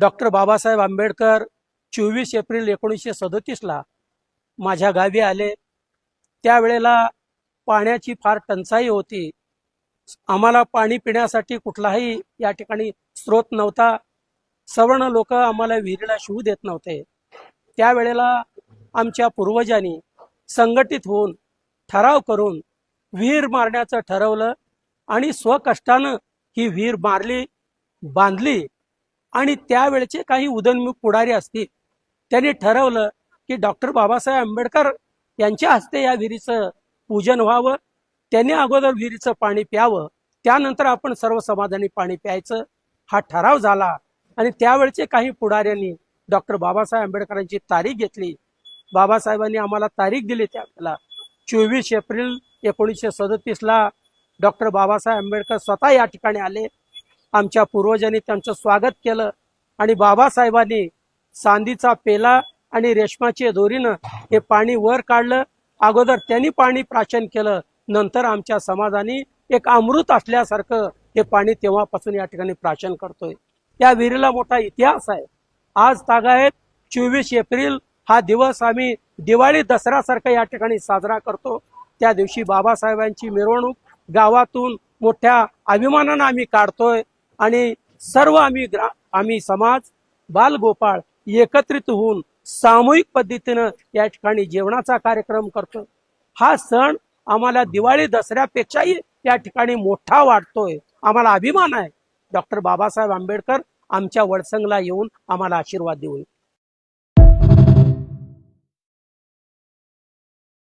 Doctor Babasaheb Ambedkar चोवीस April एकोणीसशे सदतीसला माझ्या गावी आले. त्यावेळेला पाण्याची फार टंचाई होती. आम्हाला पाणी पिण्यासाठी कुठलाही या ठिकाणी स्रोत नव्हता. सवर्ण लोक आम्हाला विहिरीला शिवू देत नव्हते. त्यावेळेला आमच्या पूर्वजांनी संघटित होऊन ठराव करून विहीर मारण्याचं ठरवलं आणि स्वकष्टानं ही विहीर मारली बांधली. आणि त्यावेळचे काही उदयनमुख पुढारी असतील. त्यांनी ठरवलं की डॉक्टर बाबासाहेब आंबेडकर यांच्या हस्ते या विहिरीचं पूजन व्हावं. त्यांनी अगोदर विहिरीचं पाणी प्यावं. त्यानंतर आपण सर्व समाधानी पाणी प्यायचं. हा ठराव झाला आणि त्यावेळचे काही पुढाऱ्यांनी डॉक्टर बाबासाहेब आंबेडकरांची तारीख घेतली. बाबासाहेबांनी आम्हाला तारीख दिली त्यावेळेला. चोवीस एप्रिल एकोणीसशे सदतीसला डॉक्टर बाबासाहेब आंबेडकर स्वतः या ठिकाणी आले. आमच्या पूर्वजांनी त्यांचं स्वागत केलं. आणि बाबासाहेबांनी चांदीचा पेला आणि रेशमाच्या दोरीनं हे पाणी वर काढलं. अगोदर त्यांनी पाणी प्राशन केलं. नंतर आमच्या समाजाने एक अमृत असल्यासारखं हे पाणी तेव्हापासून या ठिकाणी प्राशन करतोय. या विहिरीला मोठा इतिहास आहे. आज तागायत चोवीस एप्रिल हा दिवस आम्ही दिवाळी दसऱ्यासारखा या ठिकाणी साजरा करतो. त्या दिवशी बाबासाहेबांची मिरवणूक गावातून मोठ्या अभिमानानं आम्ही काढतोय. आणि सर्व आम्ही ग्रा आम्ही समाज बालगोपाळ एकत्रित होऊन सामूहिक पद्धतीनं या ठिकाणी जेवणाचा कार्यक्रम करतो हा सण आम्हाला दिवाळी दसऱ्यापेक्षाही या ठिकाणी मोठा वाटतोय आम्हाला अभिमान आहे. डॉक्टर बाबासाहेब आंबेडकर आमच्या वडसंगला येऊन आम्हाला आशीर्वाद देऊन.